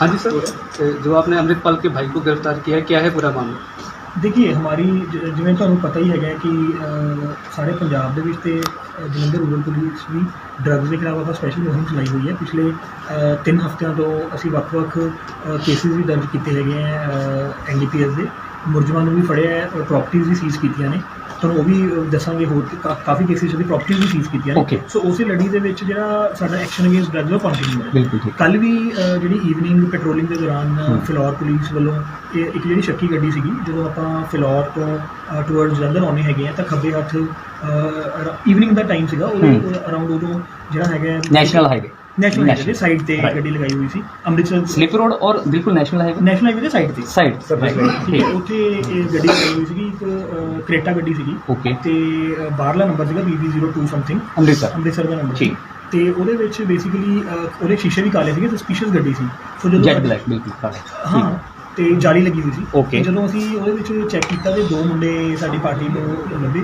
हाँ जी सर जो आपने अमृतपाल के भाई को गिरफ्तार किया है क्या है पूरा मामला ਦੇਖੀਏ ਹਮਾਰੀ ਜ- ਜਿਵੇਂ ਤੁਹਾਨੂੰ ਪਤਾ ਹੀ ਹੈਗਾ ਕਿ ਅ, ਸਾਰੇ ਪੰਜਾਬ ਦੇ ਵਿੱਚ ਤੇ ਅ, ਜਲੰਧਰ ਰੂਰਲ ਪੁਲਿਸ ਵੀ ਡਰੱਗਸ ਦੇ ਖਿਲਾਫ ਆਪਾਂ ਸਪੈਸ਼ਲ ਮੁਹਿੰਮ ਚਲਾਈ ਹੋਈ ਹੈ ਪਿਛਲੇ 3 ਹਫ਼ਤਿਆਂ ਤੋਂ ਅਸੀਂ ਵੱਖ-ਵੱਖ ਕੇਸਿਸ ਵੀ ਦਰਜ ਕੀਤੇ ਹੈਗੇ ਆ ਐਨਡੀਪੀਐਸ ਦੇ ਮੁਲਜ਼ਮਾਂ ਨੂੰ ਵੀ ਫੜਿਆ ਹੈ ਪ੍ਰਾਪਰਟੀਆਂ ਵੀ ਸੀਜ਼ ਕੀਤੀਆਂ ਨੇ ਤੁਹਾਨੂੰ ਉਹ ਵੀ ਦੱਸਾਂਗੇ ਹੋਰ ਕਾਫੀ ਕੇਸਿਸ ਦੀ ਪ੍ਰਾਪਰਟੀਆਂ ਵੀ ਸੀਜ਼ ਕੀਤੀਆਂ ਨੇ. ਸੋ ਉਸੇ ਲੜੀ ਦੇ ਵਿੱਚ ਜਿਹੜਾ ਸਾਡਾ ਐਕਸ਼ਨ ਅਗੇਂਸਟ ਡਰੱਗਸ ਉਹ ਕੰਟੀਨਿਊ ਹੈ ਬਿਲਕੁਲ ਕੱਲ ਵੀ ਜਿਹੜੀ ਈਵਨਿੰਗ ਪੈਟਰੋਲਿੰਗ ਦੇ ਦੌਰਾਨ। ਫਿਲੌਰ ਪੁਲਿਸ ਵੱਲੋਂ ਇਹ ਇੱਕ ਜਿਹੜੀ ਸ਼ੱਕੀ ਗੱਡੀ ਸੀਗੀ ਜਦੋਂ ਆਪਾਂ ਫਿਲੌਰ ਤੋਂ ਟੁਵਰਡਸ ਜਲੰਧਰ ਆਉਣੇ ਹੈਗੇ ਆ ਤਾਂ ਖੱਬੇ ਹੱਥ ਈਵਨਿੰਗ ਦਾ ਟਾਈਮ ਸੀਗਾ। ਉਹਦੇ ਅਰਾਊਂਡ ਉਦੋਂ ਜਿਹੜਾ ਹੈਗਾ ਨੈਸ਼ਨਲ ਹਾਈਵੇ ਨੈਸ਼ਨਲ ਹਾਈਵੇ ਦੇ ਸਾਈਡ ਤੇ. ਗੱਡੀ ਲਗਾਈ ਹੋਈ ਸੀ ਅੰਮ੍ਰਿਤਸਰ ਸਲਿਪ ਰੋਡ ਔਰ ਬਿਲਕੁਲ ਨੈਸ਼ਨਲ ਹਾਈਵੇ ਨੈਸ਼ਨਲ ਹਾਈਵੇ ਦੇ ਸਾਈਡ ਤੇ ਸਾਈਡ ਠੀਕ ਹੈ ਉੱਥੇ ਇਹ ਗੱਡੀ ਲਗਾਈ ਹੋਈ ਸੀਗੀ ਇੱਕ ਕ੍ਰੇਟਾ ਗੱਡੀ ਸੀਗੀ ਓਕੇ ਤੇ ਬਾਹਰਲਾ ਨੰਬਰ ਸੀਗਾ BB02 ਸਮਥਿੰਗ ਅੰਮ੍ਰਿਤਸਰ ਅੰਮ੍ਰਿਤਸਰ ਦਾ ਨੰਬਰ ਠੀਕ। ਤੇ ਉਹਦੇ ਵਿੱਚ ਬੇਸਿਕਲੀ ਉਹਦੇ ਸ਼ੀਸ਼ੇ ਵੀ ਕਾਲੇ ਸੀਗੇ ਸਸਪੀਸ਼ੀਅਸ ਗੱਡੀ ਸੀ ਸੋ ਜੈਟ ਜਦੋਂ ਬਲੈਕ ਬਿਲਕੁਲ ਕਾਲਾ ਹਾਂ ਤੇ ਜਾਲੀ ਲੱਗੀ ਹੋਈ ਸੀ. ਤੇ ਜਦੋਂ ਅਸੀਂ ਉਹਦੇ ਵਿੱਚ ਚੈੱਕ ਕੀਤਾ ਤੇ ਦੋ ਮੁੰਡੇ ਸਾਡੀ ਪਾਰਟੀ ਨੂੰ ਲੱਭੇ।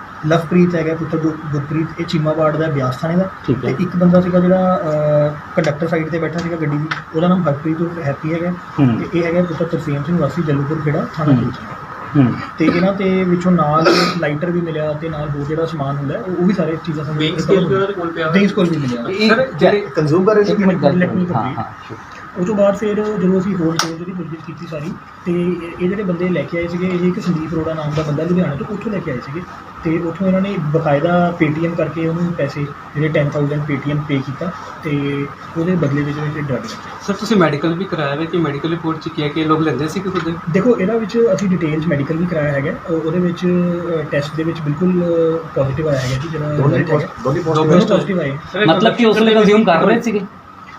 ਲਵਪ੍ਰੀਤ ਹੈਗਾ ਪੁੱਤਰ ਗੁਰ- ਗੁਰਪ੍ਰੀਤ ਇਹ ਚੀਮਾਬਾੜ ਦਾ ਬਿਆਸ ਥਾਣੇ ਦਾ ਠੀਕ ਹੈ। ਤੇ ਇੱਕ ਬੰਦਾ ਸੀਗਾ ਜਿਹੜਾ ਕੰਡਕਟਰ ਸਾਈਡ ਤੇ ਬੈਠਾ ਸੀਗਾ ਗੱਡੀ ਦੀ ਉਹਦਾ ਨਾਮ ਹਰਪ੍ਰੀਤ ਉਰਫ ਹੈਪੀ ਹੈਗਾ ਹੂੰ। ਤੇ ਇਹ ਹੈਗਾ ਪੁੱਤਰ ਤਰਸੇਮ ਸਿੰਘ ਵਾਸੀ ਜਲੂਪੁਰ ਖੇੜਾ ਥਾਣਾ ਹੂੰ। ਹੂੰ ਤੇ ਇਹਨਾਂ ਤੇ ਵਿੱਚੋਂ ਨਾਲ ਲਾਈਟਰ ਵੀ ਮਿਲਿਆ ਤੇ ਨਾਲ ਹੋਰ ਜਿਹੜਾ ਸਮਾਨ ਹੁੰਦਾ ਹੈ, ਉਹ ਉਹ ਵੀ ਸਾਰੇ ਚੀਜ਼ਾਂ ਸਾਨੂੰ ਵੇਗ ਸਕੇਲ ਵੀ ਉਹਦੇ ਕੋਲ ਪਿਆ ਹੋਇਆ? ਵੀ ਮਿਲਿਆ ਇਹ ਜਿਹੜੇ ਕੰਜ਼ੂਮ ਕਰ ਰਹੇ ਸੀ ਇੱਕ ਮਿੰਟ ਗੱਲ ਕਰੋ। ਹਾਂ. ਹਾਂ sure. ਉਹ ਤੋਂ ਬਾਅਦ ਫਿਰ ਜਦੋਂ ਅਸੀਂ ਹੋਰ ਕੋਲ ਜਿਹੜੀ ਪੁੱਛਗਿੱਛ ਕੀਤੀ ਸਾਰੀ ਤੇ ਇਹ ਇਹ ਜਿਹੜੇ ਬੰਦੇ ਲੈ ਕੇ ਆਏ ਸੀਗੇ ਇਹ ਇੱਕ ਸੰਦੀਪ ਅਰੋੜਾ ਨਾਮ ਦਾ ਬੰਦਾ ਲੁਧਿਆਣਾ ਤੋਂ ਉੱਥੋਂ ਲੈ ਕੇ ਆਏ ਸੀਗੇ ਤੇ ਉੱਥੋਂ ਇਹਨਾਂ ਨੇ ਬਕਾਇਦਾ ਪੇਟੀਐਮ ਕਰਕੇ ਉਹਨੂੰ ਪੈਸੇ ਜਿਹੜੇ 10000 ਪੇਟੀਐਮ ਪੇ ਕੀਤਾ ਤੇ ਉਹਦੇ ਬਦਲੇ ਵਿੱਚ ਵਿੱਚ ਡਰਗ ਸਰ ਤੁਸੀਂ ਮੈਡੀਕਲ ਵੀ ਕਰਾਇਆ ਹੈ ਕਿ ਮੈਡੀਕਲ ਰਿਪੋਰਟ ਚ ਕੀ ਹੈ ਕਿ ਇਹ ਲੋਕ ਲੈਂਦੇ ਸੀ ਕਿ ਖੁਦ? ਦੇਖੋ ਇਹਦਾ ਵਿੱਚ ਅਸੀਂ ਡਿਟੇਲਸ ਮੈਡੀਕਲ ਵੀ ਕਰਾਇਆ ਹੈਗਾ। ਉਹ- ਉਹਦੇ ਵਿੱਚ ਟੈਸਟ ਦੇ ਵਿੱਚ ਬਿਲਕੁਲ ਪੋਜ਼ਿਟਿਵ ਆਇਆ ਹੈਗਾ ਜੀ ਜਿਹੜਾ ਦੋਨੇ ਦੋਨੇ ਪੋਜ਼ਿਟਿਵ ਆਏ ਮਤਲਬ ਕਿ ਉਸ ਵੇਲੇ ਕੰਜ਼ਿਊਮ ਕਰ ਰਹੇ ਸੀਗੇ?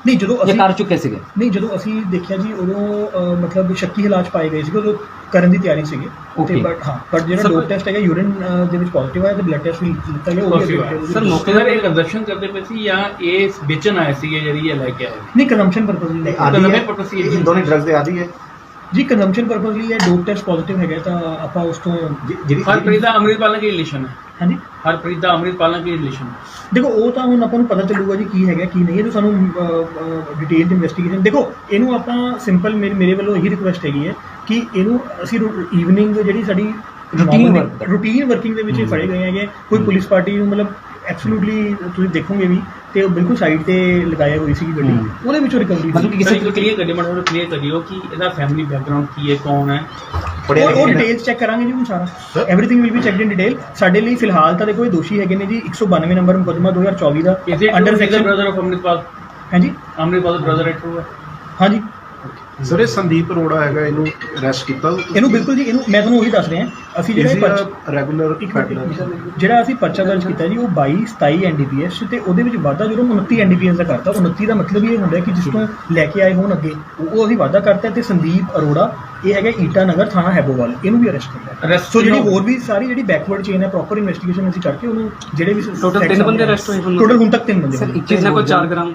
ਨਹੀਂ ਜਦੋਂ ਜਾਂ ਅਸੀਂ ਕਰ ਚੁੱਕੇ ਸੀਗੇ? ਨਹੀਂ ਜਦੋਂ ਅਸੀਂ ਦੇਖਿਆ ਜੀ ਉਦੋਂ ਅਹ, ਮਤਲਬ ਸ਼ੱਕੀ ਹਾਲਾਤ 'ਚ ਪਾਏ ਗਏ ਸੀਗੇ ਉਦੋਂ ਕਰਨ ਦੀ ਤਿਆਰੀ ਸੀਗੀ। ਤੇ Okay. ਬਟ ਹਾਂ ਬਟ ਜਿਹੜਾ Sir, ਡੋਪ ਟੈਸਟ ਹੈਗਾ ਯੂਰਿਨ ਦੇ ਵਿੱਚ ਪੋਜ਼ਿਟਿਵ ਆਇਆ ਤੇ ਬਲੱਡ ਟੈਸਟ ਵੀ ਲਿੱਤਾ ਗਿਆ ਉਹ ਵੀ ਅੱਗੇ- ਸਰ ਮੌਕੇ ਦਾ ਇਹ ਕੰਜ਼ਪਸ਼ਨ ਕਰਦੇ ਪਏ ਸੀ ਜਾਂ ਇਹ ਵੇਚਣ ਆਏ ਸੀਗੇ ਜਿਹੜੀ ਇਹ ਲੈ ਕੇ ਆਏ? ਨਹੀਂ ਕੰਜ਼ੰਪਸ਼ਨ ਪਰਪਸ ਲਈ ਆਦੀ ਨਵੇਂ ਹੈ। purpose ਹੀ ਹੈ। ਇਹ ਦੋਨੇ ਡਰੱਗਸ ਦੇ ਆਦੀ ਹੈ। ਜੀ ਕੰਜ਼ੰਪਸ਼ਨ ਪਰਪਸ ਲਈ ਇਹ ਡੋਪ ਟੈਸਟ ਪੋਜ਼ਿਟਿਵ ਹੈਗਾ ਤਾਂ ਆਪਾਂ ਉਸ ਤੋਂ ਜਿਹੜੀ ਹਰਪ੍ਰੀਤ ਦਾ ਅੰਮ੍ਰਿਤਪਾਲ ਨਾਲ ਕੀ ਰਿਲੇਸ਼ਨ ਹੈ? ਹਾਂਜੀ? ਹਰਪ੍ਰੀਤ ਦਾ ਅੰਮ੍ਰਿਤਪਾਲ ਨਾਲ ਕੀ ਰਿਲੇਸ਼ਨ ਹੈ ਦੇਖੋ ਉਹ ਤਾਂ ਹੁਣ ਆਪਾਂ ਨੂੰ ਪਤਾ ਚੱਲੂਗਾ ਜੀ ਕੀ ਹੈਗਾ ਕੀ ਨਹੀਂ ਇਹ ਤਾਂ ਸਾਨੂੰ ਡਿਟੇਲ ਇਨਵੈਸਟੀਗੇਸ਼ਨ ਦੇਖੋ ਇਹਨੂੰ ਆਪਾਂ ਸਿੰਪਲ ਮੇਰੇ ਮੇਰੇ ਵੱਲੋਂ ਇਹੀ ਰਿਕੁਐਸਟ ਹੈਗੀ ਹੈ ਕਿ ਇਹਨੂੰ ਅਸੀਂ ਈਵਨਿੰਗ ਜਿਹੜੀ ਸਾਡੀ ਦਾ। ਰੂਟੀਨ ਵਰਕਿੰਗ ਦੇ ਵਿੱਚ ਇਹ ਫੜੇ ਗਏ ਹੈਗੇ ਕੋਈ। ਪੁਲਿਸ ਪਾਰਟੀ ਨੂੰ ਮਤਲਬ ਐਬਸੋਲੂਟਲੀ ਤੁਸੀਂ ਦੇਖੋਗੇ ਵੀ ਤੇ ਉਹ ਬਿਲਕੁਲ ਸਾਈਡ ਤੇ ਲਗਾਇਆ ਹੋਈ ਸੀ ਗੱਡੀ। ਉਹਦੇ ਵਿੱਚੋਂ ਰਿਕਵਰੀ ਮਤਲਬ ਕਿ ਕਿਸੇ ਕਲੀਅਰ ਕਰਿਓ ਮੈਨੂੰ ਕਲੀਅਰ ਕਰਿਓ ਕਿ ਇਹਦਾ ਫੈਮਿਲੀ ਬੈਕਗ੍ਰਾਉਂਡ ਕੀ ਹੈ ਕੌਣ ਹੈ ਪੜਿਆ ਉਹ ਲਿਖਿਆ ਡਿਟੇਲਸ ਚੈੱਕ ਕਰਾਂਗੇ ਜੀ ਹੁਣ ਸਾਰਾ। Everything will be checked in detail ਸਾਡੇ ਲਈ ਫਿਲਹਾਲ ਤਾਂ ਦੇਖੋ ਇਹ ਦੋਸ਼ੀ ਹੈਗੇ ਨੇ ਜੀ 192 ਨੰਬਰ ਮੁਕੱਦਮਾ 2024 ਦਾ under under section brother of Amritpal ਹਾਂਜੀ? ਬ੍ਰਦਰ ਹੈ ਟਰੂ ਹੈ ਹਾਂਜੀ। ਸਰ ਇਹ ਸੰਦੀਪ ਅਰੋੜਾ ਹੈਗਾ ਇਹਨੂੰ ਅਰੈਸਟ ਕੀਤਾ। ਇਹਨੂੰ ਬਿਲਕੁਲ ਜੀ ਇਹਨੂੰ ਮੈਂ ਤੁਹਾਨੂੰ ਉਹੀ ਦੱਸ ਰਿਹਾ। ਅਸੀਂ ਜਿਹੜਾ ਇਹ ਪਰਚਾ ਰੈਗੂਲਰ ਇੱਕ ਮਿੰਟ, ਇੱਕ ਮਿੰਟ। ਜਿਹੜਾ ਅਸੀਂ ਪਰਚਾ ਦਰਜ ਕੀਤਾ ਜੀ ਉਹ 22 27 ਐਨਡੀਪੀਐਸ ਤੇ ਉਹਦੇ ਵਿੱਚ ਵਾਧਾ ਜਦੋਂ 29 ਐਨਡੀਪੀਐਸ ਦਾ ਕਰਤਾ 29 ਦਾ ਮਤਲਬ ਇਹ ਹੁੰਦਾ ਕਿ ਜਿਸ ਤੋਂ ਲੈ ਕੇ ਆਏ ਹੋਣ ਅੱਗੇ ਉਹ ਉਹ ਅਸੀਂ ਵਾਧਾ ਕਰਤਾ ਤੇ ਸੰਦੀਪ ਅਰੋੜਾ ਇਹ ਹੈਗਾ ਈਟਾ ਨਗਰ ਥਾਣਾ ਹੈਬੋਵਾਲ ਇਹਨੂੰ ਵੀ ਅਰੈਸਟ ਕੀਤਾ। Arrest ਸੋ ਜਿਹੜੀ ਕਿਉਂ? ਹੋਰ ਵੀ ਸਾਰੀ ਜਿਹੜੀ ਬੈਕਵਰਡ ਚੇਨ ਹੈ ਪ੍ਰੋਪਰ ਇਨਵੈਸਟੀਗੇਸ਼ਨ ਅਸੀਂ ਕਰਕੇ ਉਹਨੂੰ ਜਿਹੜੇ ਵੀ Total ਤਿੰਨ ਬੰਦੇ arrest ਹੋਏ ਹੁਣ? ਟੋਟਲ ਹੁਣ ਤੱਕ ਤਿੰਨ ਬੰਦੇ ਸਰ ਹੋਏ। ਇੱਕ ਜਿਸ ਚੀਜ਼ ਨੇ ਹੋਰ ਕੋਲ 4 ਗ੍ਰਾਮ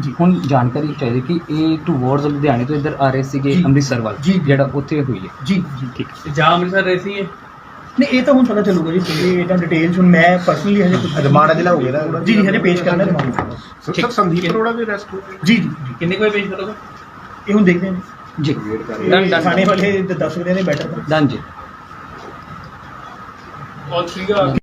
ਜੀ। ਹੁਣ ਜਾਣਕਾਰੀ ਚਾਹੀਦੀ ਕਿ ਇਹ ਟੂਵਰਡਸ ਲੁਧਿਆਣੇ ਤੋਂ ਇੱਧਰ ਆ ਰਹੇ ਸੀਗੇ ਜੀ। ਅੰਮ੍ਰਿਤਸਰ ਵੱਲ ਜੀ। ਜਿਹੜਾ ਉੱਥੇ ਹੋਈ ਹੈ। ਜੀ ਜੀ। ਠੀਕ ਜਾਂ ਅੰਮ੍ਰਿਤਸਰ ਰਹਿ ਸੀ ਹੈ ਨਹੀਂ ਇਹ ਤਾਂ ਹੁਣ ਪਤਾ ਚੱਲੂਗਾ ਜੀ ਇਹ ਤਾਂ ਡਿਟੇਲਸ ਹੁਣ ਮੈਂ ਪਰਸਨਲੀ ਹਜੇ ਕੁਝ ਰਿਮਾਂਡ ਅਜੇ ਲਾਓਗੇ ਨਾ ਜੀ ਜੀ ਹਜੇ ਪੇਸ਼ ਕਰਨਾ ਰਿਮਾਂਡ ਸਰ ਸੰਦੀਪ ਅਰੋੜਾ ਵੀ ਅਰੈਸਟ ਹੋ ਗਏ ਜੀ ਜੀ। ਜੀ ਕਿੰਨੇ ਕੋਈ ਪੇਸ਼ ਕਰੋਗੇ? ਇਹ ਹੁਣ ਦੇਖਦੇ ਹਾਂ ਜੀ। Done, ਇਹ done. ਥਾਣੇ ਵਾਲੇ ਦ- ਦੱਸ ਰਹੇ ਨੇ ਬੈਟਰ ਡਨ ਜੀ। ਔਰ ਸੀਗਾ